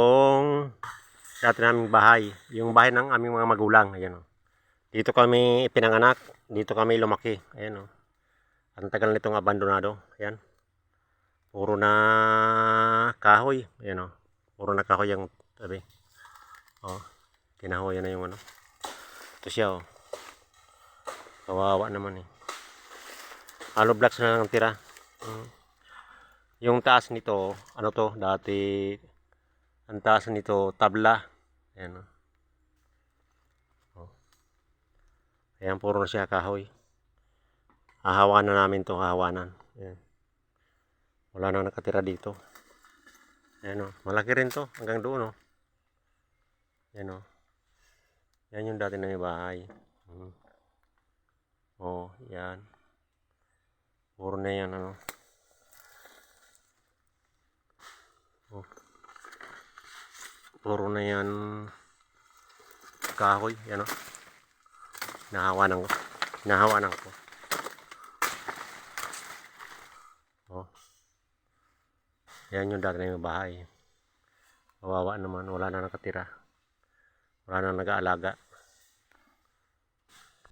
Yung dati naming bahay, yung bahay ng aming mga magulang, ayan o. Dito kami pinanganak, dito kami lumaki, ayan o. Ang tagal nitong abandonado, ayan. Puro na kahoy, ayan o. Puro na kahoy yung tabi. O, kinahoy na yung ano. Ito siya o. Kawawa naman eh. Hollow blocks na lang ang tira. Mm. Yung taas nito, ano to, dati ang taas nito, tabla. Ayan o. Oh. Ayan, puro na siya kahoy. Hahawanan namin to hahawanan. Ayan. Wala na nakatira dito. Ayan o. Malaki rin to, hanggang doon o. Ayan o. Yan yung dati na bahay. Hmm. Oh, yan. Puro na yan, ano. Puro na yan kahoy, yan o. Nahawanan ko. Nahawanan ko. Oh. Yan yung dati na yung bahay. Kawawa naman, wala na nakatira. Wala na nag-aalaga.